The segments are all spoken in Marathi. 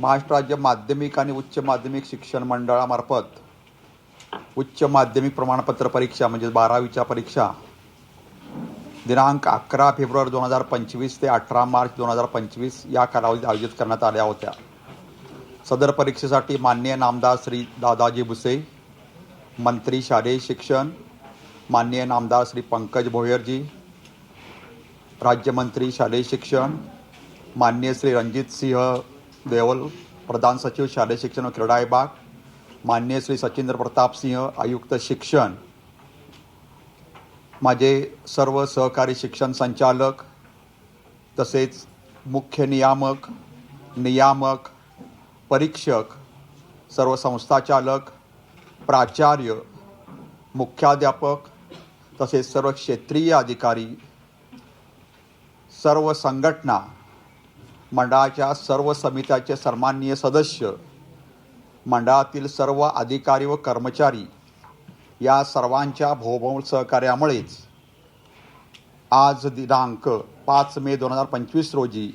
महाराष्ट्र राज्य माध्यमिक आणि उच्च माध्यमिक शिक्षण मंडळामार्फत उच्च माध्यमिक प्रमाणपत्र परीक्षा म्हणजे बारावीच्या परीक्षा दिनांक अकरा फेब्रुवारी दोन हजार पंचवीस ते अठरा मार्च दोन हजार पंचवीस या कालावधीत आयोजित करण्यात आल्या होत्या. सदर परीक्षेसाठी माननीय नामदार श्री दादाजी भुसे मंत्री शालेय शिक्षण माननीय नामदार श्री पंकज भोयरजी राज्यमंत्री शालेय शिक्षण मान्य श्री रणजित सिंह देवल प्रधान सचिव शालेय शिक्षण व क्रीडा विभाग. मान्य श्री सचिंद्र प्रताप सिंह आयुक्त शिक्षण. माझे सर्व सहकारी शिक्षण संचालक तसेच मुख्य नियामक नियामक परीक्षक सर्व संस्थाचालक प्राचार्य मुख्याध्यापक तसेच सर्व क्षेत्रीय अधिकारी सर्व संघटना मंडळाच्या सर्व समित्याचे सन्माननीय सदस्य मंडळातील सर्व अधिकारी व कर्मचारी या सर्वांच्या भोवभोव सहकार्यामुळेच आज दिनांक पाच मे दोन हजार पंचवीस रोजी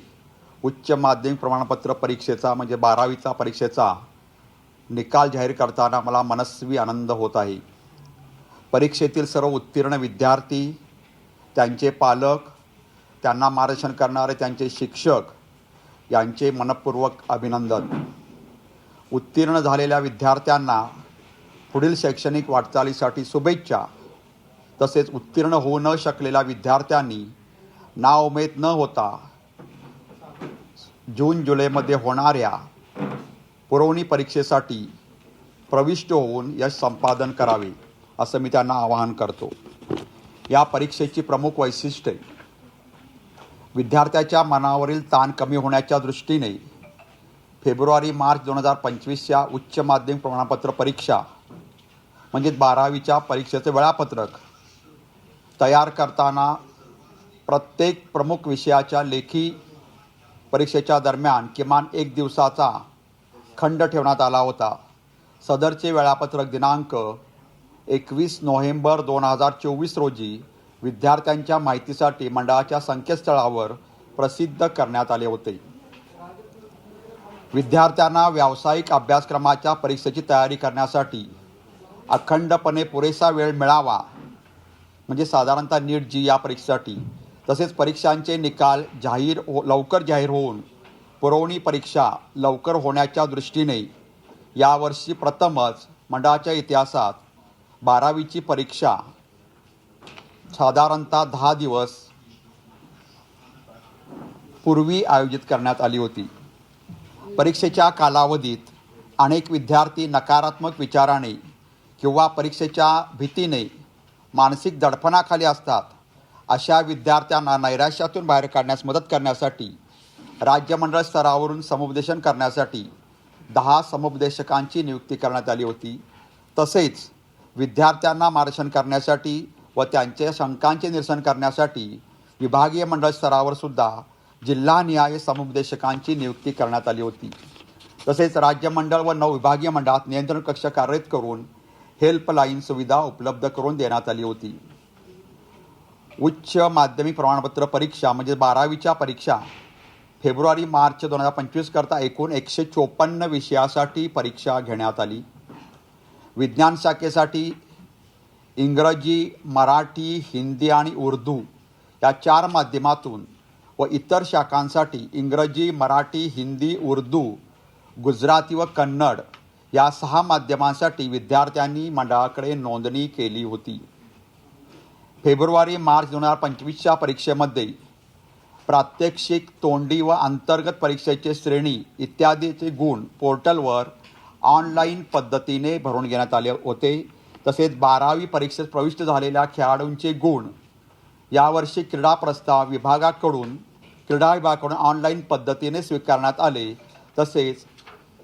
उच्च माध्यमिक प्रमाणपत्र परीक्षेचा म्हणजे बारावीचा परीक्षेचा निकाल जाहीर करताना मला मनस्वी आनंद होत आहे. परीक्षेतील सर्व उत्तीर्ण विद्यार्थी त्यांचे पालक त्यांना मार्गदर्शन करणारे त्यांचे शिक्षक यांचे मनपूर्वक अभिनंदन. उत्तीर्ण झालेल्या विद्यार्थ्यांना पुढील शैक्षणिक वाटचालीसाठी शुभेच्छा. तसेच उत्तीर्ण होऊ न शकलेल्या विद्यार्थ्यांनी नाउमेद न होता जून जुलैमध्ये होणाऱ्या पुरवणी परीक्षेसाठी प्रविष्ट होऊन यश संपादन करावे असं मी त्यांना आवाहन करतो. या परीक्षेची प्रमुख वैशिष्ट्ये विद्यार्थ्याच्या मनावरील ताण कमी होण्याच्या दृष्टीने फेब्रुवारी मार्च दोन हजार पंचवीसच्या उच्च माध्यमिक प्रमाणपत्र परीक्षा म्हणजे बारावीच्या परीक्षेचे वेळापत्रक तयार करताना प्रत्येक प्रमुख विषयाच्या लेखी परीक्षेच्या दरम्यान किमान एक दिवसाचा खंड ठेवण्यात आला होता. सदरचे वेळापत्रक दिनांक एकवीस नोव्हेंबर दोन हजार चोवीस रोजी विद्यार्थ्यांच्या माहितीसाठी मंडळाच्या संकेतस्थळावर प्रसिद्ध करण्यात आले होते. विद्यार्थ्यांना व्यावसायिक अभ्यासक्रमाच्या परीक्षेची तयारी करण्यासाठी अखंडपणे पुरेसा वेळ मिळावा म्हणजे साधारणतः नीट जी या परीक्षेसाठी. तसेच परीक्षांचे निकाल जाहीर हो लवकर जाहीर होऊन पुरवणी परीक्षा लवकर होण्याच्या दृष्टीने यावर्षी प्रथमच मंडळाच्या इतिहासात बारावीची परीक्षा साधारणतः दहा दिवस पूर्वी आयोजित करण्यात आली होती. परीक्षेच्या कालावधीत अनेक विद्यार्थी नकारात्मक विचाराने किंवा परीक्षेच्या भीतीने मानसिक दडपणाखाली असतात अशा विद्यार्थ्यांना नैराश्यातून बाहेर काढण्यास मदत करण्यासाठी राज्यमंडळ स्तरावरून समुपदेशन करण्यासाठी दहा समुपदेशकांची नियुक्ती करण्यात आली होती. तसेच विद्यार्थ्यांना मार्गदर्शन करण्यासाठी व त्यांच्या शंकांचे निरसन करण्यासाठी विभागीय मंडळ स्तरावर सुद्धा जिल्हानिहाय समुपदेशकांची नियुक्ती करण्यात आली होती. तसेच राज्य मंडळ व नऊ विभागीय मंडळात नियंत्रण कक्ष कार्यरत करून हेल्पलाईन सुविधा उपलब्ध करून देण्यात आली होती. उच्च माध्यमिक प्रमाणपत्र परीक्षा म्हणजे बारावीच्या परीक्षा फेब्रुवारी मार्च दोन हजार पंचवीस करता एकूण एकशे चोपन्न विषयासाठी परीक्षा घेण्यात आली. विज्ञान शाखेसाठी इंग्रजी मराठी हिंदी आणि उर्दू या चार माध्यमातून व इतर शाखांसाठी इंग्रजी मराठी हिंदी उर्दू गुजराती व कन्नड या सहा माध्यमांसाठी विद्यार्थ्यांनी मंडळाकडे नोंदणी केली होती. फेब्रुवारी मार्च दोन हजार पंचवीसच्या परीक्षेमध्ये प्रात्यक्षिक तोंडी व अंतर्गत परीक्षेचे श्रेणी इत्यादीचे गुण पोर्टलवर ऑनलाईन पद्धतीने भरून घेण्यात आले होते. तसेच बारावी परीक्षेत प्रविष्ट झालेल्या खेळाडूंचे गुण. यावर्षी क्रीडा प्रस्ताव विभागाकडून क्रीडा विभागाकडून ऑनलाईन पद्धतीने स्वीकारण्यात आले. तसेच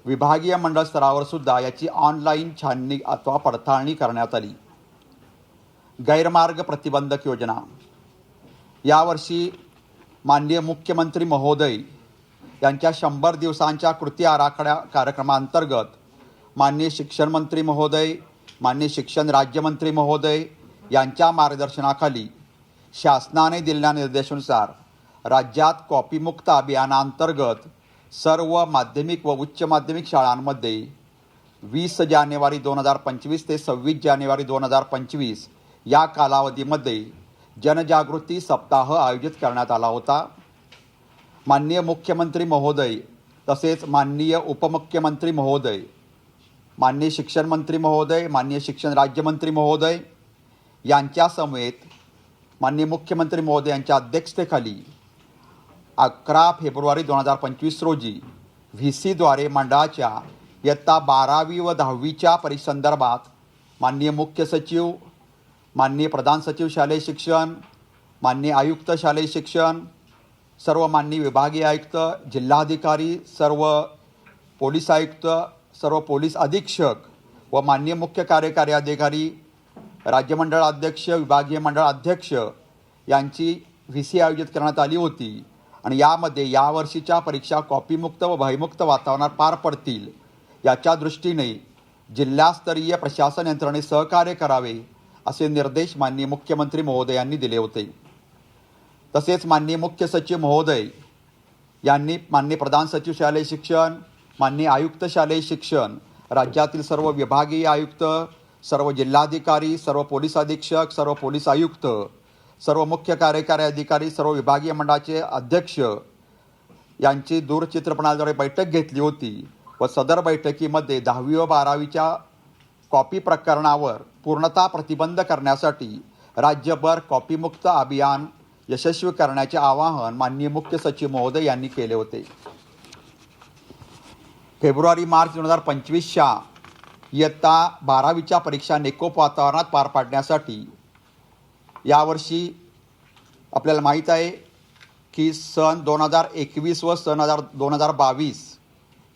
विभागीय मंडळ स्तरावर सुद्धा याची ऑनलाईन छाननी अथवा पडताळणी करण्यात आली. गैरमार्ग प्रतिबंधक योजना. यावर्षी माननीय मुख्यमंत्री महोदय यांच्या शंभर दिवसांच्या कृती आराखड्या कार्यक्रमांतर्गत माननीय शिक्षण मंत्री महोदय माननीय शिक्षण राज्यमंत्री महोदय यांच्या मार्गदर्शनाखाली शासनाने दिलेल्या निर्देशानुसार राज्यात कॉपीमुक्त अभियानांतर्गत सर्व माध्यमिक व उच्च माध्यमिक शाळांमध्ये वीस जानेवारी दोन हजार पंचवीस ते सव्वीस जानेवारी दोन हजार पंचवीस या कालावधीमध्ये जनजागृती सप्ताह आयोजित करण्यात आला होता. माननीय मुख्यमंत्री महोदय तसेच माननीय उपमुख्यमंत्री महोदय माननीय शिक्षण मंत्री महोदय माननीय शिक्षण राज्यमंत्री महोदय यांच्या समेत माननीय मुख्यमंत्री महोदय यांच्या अध्यक्षतेखाली अकरा फेब्रुवारी दोन हजार पंचवीस रोजी व्ही सीद्वारे मंडळाच्या इयत्ता बारावी व दहावीच्या परिसंदर्भात माननीय मुख्य सचिव माननीय प्रधान सचिव शालेय शिक्षण माननीय आयुक्त शालेय शिक्षण सर्व माननीय विभागीय आयुक्त जिल्हाधिकारी सर्व पोलीस आयुक्त सर्व पोलीस अधीक्षक व माननीय मुख्य कार्यकारी अधिकारी राज्यमंडळ अध्यक्ष विभागीय मंडळ अध्यक्ष यांची व्ही सी आयोजित करण्यात आली होती आणि यामध्ये यावर्षीच्या परीक्षा कॉपीमुक्त व भयमुक्त वातावरणात पार पडतील याच्या दृष्टीने जिल्हास्तरीय प्रशासन यंत्रणे सहकार्य करावे असे निर्देश माननीय मुख्यमंत्री महोदयांनी दिले होते. तसेच माननीय मुख्य सचिव महोदय यांनी माननीय प्रधान सचिव शालेय शिक्षण माननीय आयुक्त शालेय शिक्षण राज्यातील सर्व विभागीय आयुक्त सर्व जिल्हाधिकारी सर्व पोलीस अधीक्षक सर्व पोलीस आयुक्त सर्व मुख्य कार्यकारी अधिकारी सर्व विभागीय मंडळाचे अध्यक्ष यांची दूरचित्रपणाद्वारे बैठक घेतली होती व सदर बैठकीमध्ये दहावी व बारावीच्या कॉपी प्रकरणावर पूर्णता प्रतिबंध करण्यासाठी राज्यभर कॉपीमुक्त अभियान यशस्वी करण्याचे आवाहन माननीय मुख्य सचिव महोदय यांनी केले होते. फेब्रुवारी मार्च दोन हजार पंचवीसच्या इयत्ता बारावीच्या परीक्षा निकोप वातावरणात पार पाडण्यासाठी यावर्षी आपल्याला माहीत आहे की सन दोन हजार एकवीस व सन हजार दोन हजार बावीस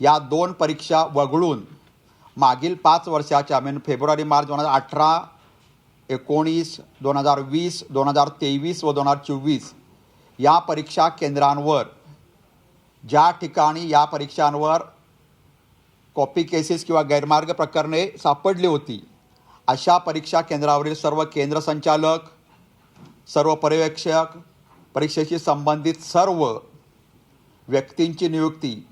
या दोन परीक्षा वगळून मागील पाच वर्षाच्या म्हणजे फेब्रुवारी मार्च दोन हजार अठरा एकोणीस दोन हजार वीस दोन हजार तेवीस व दोन हजार चोवीस या परीक्षा केंद्रांवर ज्या ठिकाणी या परीक्षांवर कॉपी केसेस किंवा गैरमार्ग प्रकरणे सापडली होती. अशा परीक्षा केंद्रावरील सर्व केंद्र संचालक सर्व पर्यवेक्षक परीक्षेशी संबंधित सर्व व्यक्तींची नियुक्ती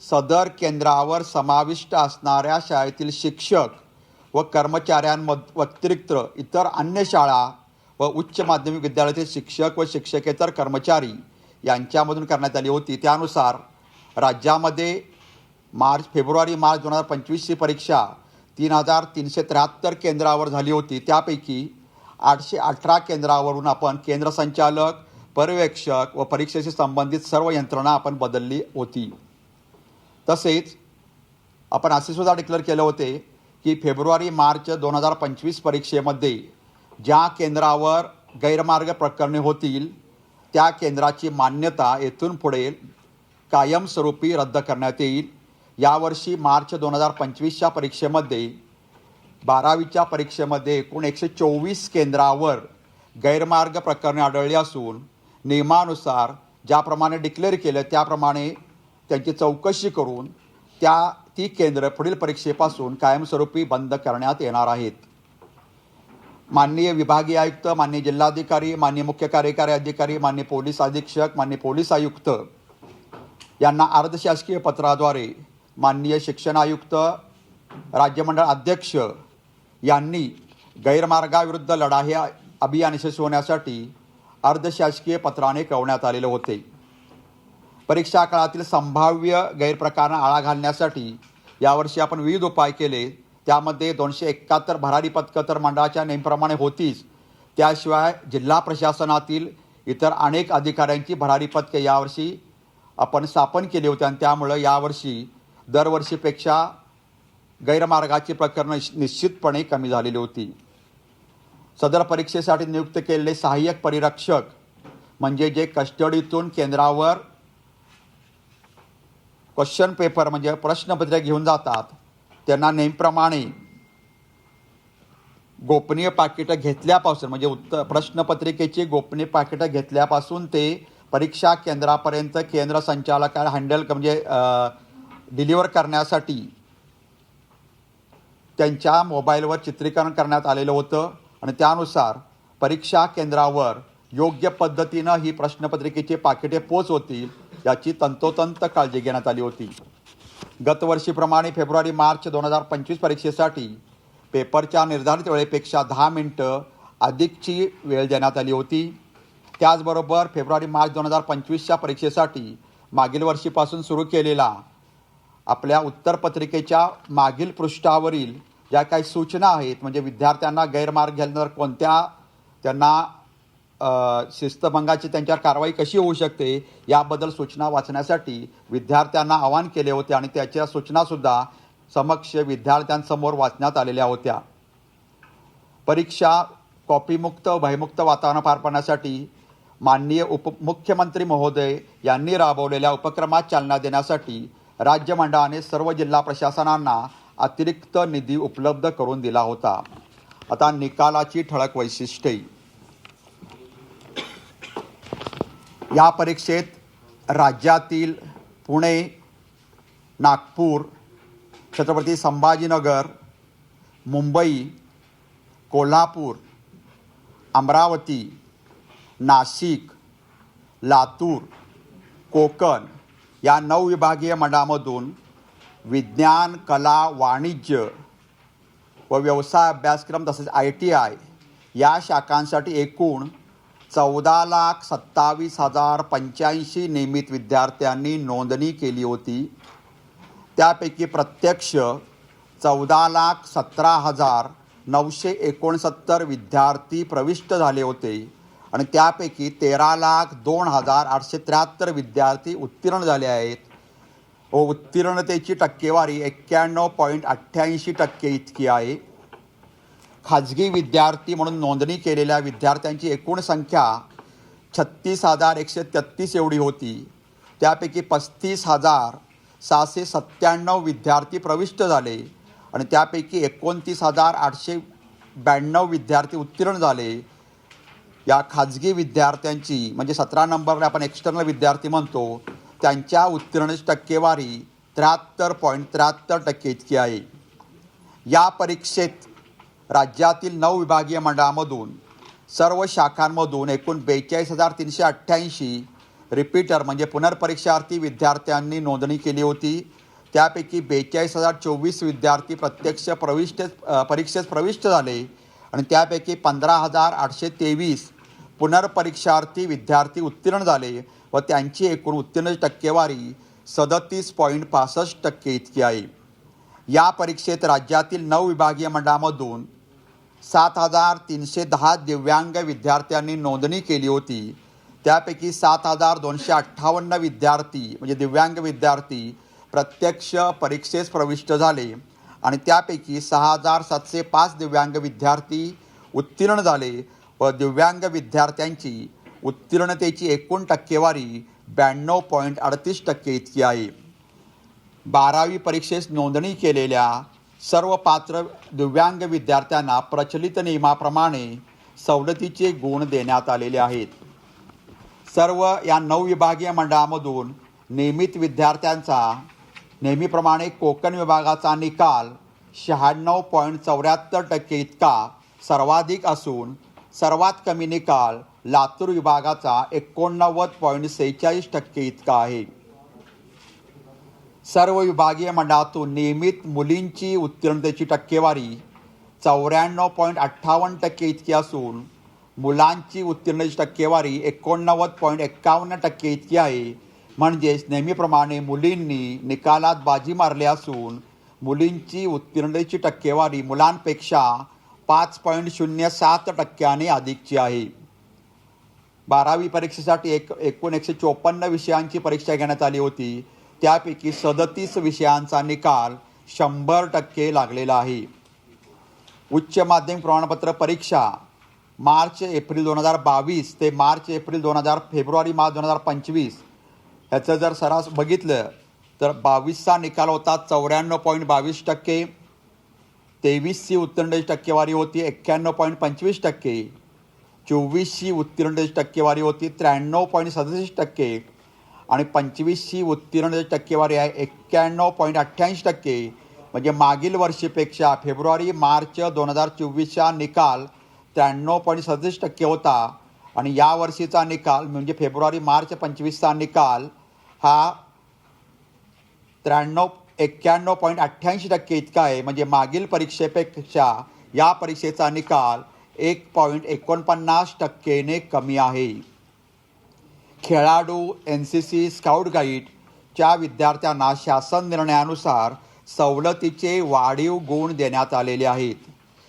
सदर केंद्रावर समाविष्ट असणाऱ्या शाळेतील शिक्षक व कर्मचाऱ्यांमध व्यतिरिक्त इतर अन्य शाळा व उच्च माध्यमिक विद्यालयातील शिक्षक व शिक्षकेतर कर्मचारी यांच्यामधून करण्यात आली होती. त्यानुसार राज्यामध्ये मार्च फेब्रुवारी मार्च दोन हजार पंचवीसची परीक्षा तीन हजार तीनशे त्र्याहत्तर केंद्रावर झाली होती. त्यापैकी आठशे अठरा केंद्रावरून आपण केंद्र संचालक पर्यवेक्षक व परीक्षेशी संबंधित सर्व यंत्रणा आपण बदलली होती. तसेच आपण असे सुद्धा डिक्लेअर केले होते की फेब्रुवारी मार्च दोन हजार पंचवीस परीक्षेमध्ये ज्या केंद्रावर गैरमार्ग प्रकरणे होतील त्या केंद्राची मान्यता येथून पुढे कायमस्वरूपी रद्द करण्यात येईल. यावर्षी मार्च दोन हजार पंचवीसच्या परीक्षेमध्ये बारावीच्या परीक्षेमध्ये एकूण एकशे चोवीस केंद्रावर गैरमार्ग प्रकरणे आढळली असून नियमानुसार ज्याप्रमाणे डिक्लेअर केलं त्याप्रमाणे त्यांची चौकशी करून त्या ती केंद्र पुढील परीक्षेपासून कायमस्वरूपी बंद करण्यात येणार आहेत. माननीय विभागीय आयुक्त माननीय जिल्हाधिकारी माननीय मुख्य कार्यकारी अधिकारी माननीय पोलीस अधीक्षक माननीय पोलीस आयुक्त यांना अर्धशासकीय पत्राद्वारे माननीय शिक्षण आयुक्त राज्यमंडळ अध्यक्ष यांनी गैरमार्गाविरुद्ध लढा हे अभियान यशस्वी होण्यासाठी अर्धशासकीय पत्राने कळवण्यात आलेले होते. परीक्षा काळातील संभाव्य गैरप्रकारांना आळा घालण्यासाठी यावर्षी आपण विविध उपाय केले. त्यामध्ये दोनशे एकाहत्तर भरारी पथकं तर मंडळाच्या नेमप्रमाणे होतीच. त्याशिवाय जिल्हा प्रशासनातील इतर अनेक अधिकाऱ्यांची भरारी पथके यावर्षी आपण स्थापन केली होती आणि त्यामुळं यावर्षी दरवर्षीपेक्षा गैरमार्गाची प्रकरणं निश्चितपणे कमी झालेली होती. सदर परीक्षेसाठी नियुक्त केलेले सहाय्यक परिरक्षक म्हणजे जे कस्टडीतून केंद्रावर क्वेश्चन पेपर म्हणजे प्रश्नपत्र घेऊन जातात त्यांना नेहमीप्रमाणे गोपनीय पाकिटं घेतल्यापासून म्हणजे उत्तर प्रश्नपत्रिकेची गोपनीय पाकिटं घेतल्यापासून ते परीक्षा केंद्रापर्यंत केंद्र संचालकाला हँडल म्हणजे डिलिव्हर करण्यासाठी त्यांच्या मोबाईलवर चित्रीकरण करण्यात आलेलं होतं. आणि त्यानुसार परीक्षा केंद्रावर योग्य पद्धतीनं ही प्रश्नपत्रिकेची पाकिटे पोच होतील याची तंतोतंत काळजी घेण्यात आली होती. गतवर्षीप्रमाणे फेब्रुवारी मार्च दोन हजार पंचवीस परीक्षेसाठी पेपरच्या निर्धारित वेळेपेक्षा दहा मिनटं अधिकची वेळ देण्यात आली होती. त्याचबरोबर फेब्रुवारी मार्च दोन हजार पंचवीसच्या परीक्षेसाठी मागील वर्षीपासून सुरू केलेला आपल्या उत्तरपत्रिकेच्या मागील पृष्ठावरील ज्या काही सूचना आहेत म्हणजे विद्यार्थ्यांना गैरमार्ग गेल्यानंतर कोणत्या त्यांना शिस्तभंगाची त्यांच्यावर कारवाई कशी होऊ शकते याबद्दल सूचना वाचण्यासाठी विद्यार्थ्यांना आवाहन केले होते आणि त्याच्या सूचनासुद्धा समक्ष विद्यार्थ्यांसमोर वाचण्यात आलेल्या होत्या. परीक्षा कॉपीमुक्त भयमुक्त वातावरण पार पाडण्यासाठी माननीय उपमुख्यमंत्री महोदय यांनी राबवलेल्या उपक्रमात चालना देण्यासाठी राज्य मंडळाने सर्व जिल्हा प्रशासनांना अतिरिक्त निधी उपलब्ध करून दिला होता. आता निकालाची ठळक वैशिष्ट्ये. या परीक्षेत राज्यातील पुणे नागपूर छत्रपती संभाजीनगर मुंबई कोल्हापूर अमरावती नाशिक लातूर कोकण या नऊ विभागीय मंडळामधून विज्ञान कला वाणिज्य व व्यवसाय अभ्यासक्रम तसेच आय टी आय या शाखांसाठी एकूण चौदा लाख सत्तावीस हजार पंच्याऐंशी नियमित विद्यार्थ्यांनी नोंदणी केली होती. त्यापैकी प्रत्यक्ष चौदा लाख सतरा हजार नऊशे एकोणसत्तर विद्यार्थी प्रविष्ट झाले होते. आणि त्यापैकी तेरा लाख दोन हजार आठशे त्र्याहत्तर विद्यार्थी उत्तीर्ण झाले आहेत. व उत्तीर्णतेची टक्केवारी एक्क्याण्णव पॉईंट अठ्ठ्याऐंशी टक्के इतकी आहे. खाजगी विद्यार्थी म्हणून नोंदणी केलेल्या विद्यार्थ्यांची एकूण संख्या छत्तीस हजार एकशे तेहत्तीस एवढी होती. त्यापैकी पस्तीस हजार सहाशे सत्त्याण्णव विद्यार्थी प्रविष्ट झाले आणि त्यापैकी एकोणतीस हजार आठशे ब्याण्णव विद्यार्थी उत्तीर्ण झाले. या खाजगी विद्यार्थ्यांची म्हणजे सतरा नंबरला आपण एक्सटर्नल विद्यार्थी म्हणतो त्यांच्या उत्तीर्णतेची टक्केवारी त्र्याहत्तर पॉईंट त्र्याहत्तर टक्के इतकी आहे. या परीक्षेत राज्यातील नऊ विभागीय मंडळामधून सर्व शाखांमधून एकूण बेचाळीस हजार तीनशे अठ्ठ्याऐंशी रिपीटर म्हणजे पुनर्परीक्षार्थी विद्यार्थ्यांनी नोंदणी केली होती. त्यापैकी बेचाळीस हजार चोवीस विद्यार्थी प्रत्यक्ष प्रविष्ट परीक्षेत प्रविष्ट झाले आणि त्यापैकी पंधरा हजार आठशे तेवीस पुनर्परीक्षार्थी विद्यार्थी उत्तीर्ण झाले व त्यांची एकूण उत्तीर्ण टक्केवारी सदतीस पॉईंट पासष्ट टक्के इतकी आहे. या परीक्षेत राज्यातील नऊ विभागीय मंडळामधून सात हजार तीनशे दहा दिव्यांग विद्यार्थ्यांनी नोंदणी केली होती. त्यापैकी सात हजार दोनशे अठ्ठावन्न विद्यार्थी म्हणजे दिव्यांग विद्यार्थी प्रत्यक्ष परीक्षेस प्रविष्ट झाले आणि त्यापैकी सहा हजार सातशे पाच दिव्यांग विद्यार्थी उत्तीर्ण झाले. व दिव्यांग विद्यार्थ्यांची उत्तीर्णतेची एकूण टक्केवारी ब्याण्णव पॉईंट अडतीस टक्के इतकी आहे. बारावी परीक्षेस नोंदणी केलेल्या सर्व पात्र दिव्यांग विद्यार्थ्यांना प्रचलित नियमाप्रमाणे सवलतीचे गुण देण्यात आलेले आहेत. सर्व या नऊ विभागीय मंडळामधून नियमित विद्यार्थ्यांचा नेहमीप्रमाणे कोकण विभागाचा निकाल शहाण्णव पॉईंट चौऱ्याहत्तर टक्के इतका सर्वाधिक असून सर्वात कमी निकाल लातूर विभागाचा एकोणनव्वद पॉईंट सेहेचाळीस टक्के इतका आहे. सर्व विभागीय मंडळातून नियमित मुलींची उत्तीर्णतेची टक्केवारी चौऱ्याण्णव पॉईंट अठ्ठावन्न टक्के इतकी असून मुलांची उत्तीर्णतेची टक्केवारी एकोणनव्वद पॉईंट एक्कावन्न टक्के इतकी आहे. म्हणजेच नेहमीप्रमाणे मुलींनी निकालात बाजी मारली असून मुलींची उत्तीर्णतेची टक्केवारी मुलांपेक्षा पाच पॉईंट शून्य सात टक्क्याने अधिकची आहे. बारावी परीक्षेसाठी एक एकूण एकशे चोपन्न विषयांची परीक्षा घेण्यात आली होती. त्यापैकी सदतीस विषयांचा निकाल शंभर टक्के लागलेला आहे. उच्च माध्यमिक प्रमाणपत्र परीक्षा मार्च एप्रिल दोन हजार बावीस ते मार्च एप्रिल दोन हजार फेब्रुवारी मार्च दोन हजार पंचवीस ह्याचं जर सरास बघितलं तर बावीसचा निकाल होता चौऱ्याण्णव पॉईंट बावीस टक्के. तेवीसची उत्तीर्णतेची टक्केवारी होती एक्क्याण्णव पॉईंट पंचवीस टक्के. चोवीसची उत्तीर्णतेची टक्केवारी होती त्र्याण्णव पॉईंट सदतीस टक्के. आणि पंचवीसची उत्तीर्णतेची टक्केवारी आहे एक्क्याण्णव पॉईंट अठ्ठ्याऐंशी टक्के. म्हणजे मागील वर्षीपेक्षा फेब्रुवारी मार्च दोन हजार चोवीसचा निकाल त्र्याण्णव पॉईंट सदतीस टक्के होता. आणि या वर्षीचा निकाल म्हणजे फेब्रुवारी मार्च पंचवीसचा निकाल हा त्र्याण्णव एक्क्याण्णव पॉईंट अठ्ठ्याऐंशी टक्के इतका आहे. म्हणजे मागील परीक्षेपेक्षा या परीक्षेचा निकाल एक पॉईंट एकोणपन्नास टक्केने कमी आहे. खेळाडू एन सी सी स्काउट गाईडच्या विद्यार्थ्यांना शासन निर्णयानुसार सवलतीचे वाढीव गुण देण्यात आलेले आहेत.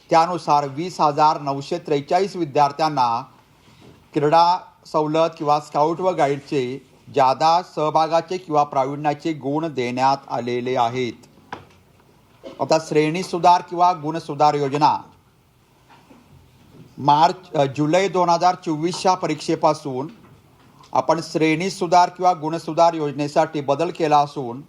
त्यानुसार वीस हजार नऊशे त्रेचाळीस विद्यार्थ्यांना क्रीडा सवलत किंवा स्काउट व गाईडचे जादा सहभागाचे किंवा प्रावीण्याचे गुण देण्यात आलेले आहेत. आता श्रेणी सुधार किंवा गुण सुधार योजना. मार्च जुलै दोन हजार चोवीसच्या परीक्षेपासून आपण श्रेणी सुधार किंवा गुणसुधार योजनेसाठी बदल केला असून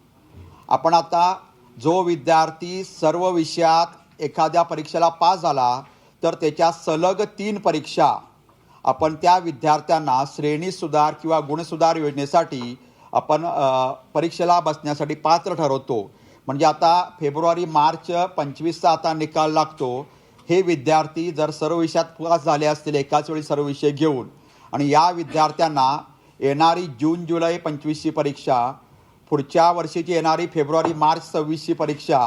आपण आता जो विद्यार्थी सर्व विषयात एखाद्या परीक्षेला पास झाला तर त्याच्या सलग तीन परीक्षा आपण त्या विद्यार्थ्यांना श्रेणी सुधार किंवा गुणसुधार योजनेसाठी आपण परीक्षेला बसण्यासाठी पात्र ठरवतो. म्हणजे आता फेब्रुवारी मार्च पंचवीसचा आता निकाल लागतो. हे विद्यार्थी जर सर्व विषयात पास झाले असतील एकाच वेळी सर्व विषय घेऊन. आणि या विद्यार्थ्यांना येणारी जून जुलै पंचवीसची परीक्षा पुढच्या वर्षीची येणारी फेब्रुवारी मार्च सव्वीसची परीक्षा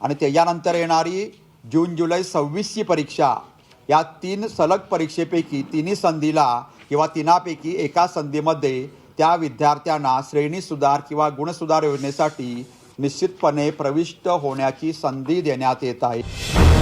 आणि त्याच्यानंतर येणारी जून जुलै सव्वीसची परीक्षा या तीन सलग परीक्षेपैकी तिन्ही संधीला किंवा तिनापैकी एका संधीमध्ये त्या विद्यार्थ्यांना श्रेणी सुधार किंवा गुणसुधार योजनेसाठी निश्चितपणे प्रविष्ट होण्याची संधी देण्यात येत आहे.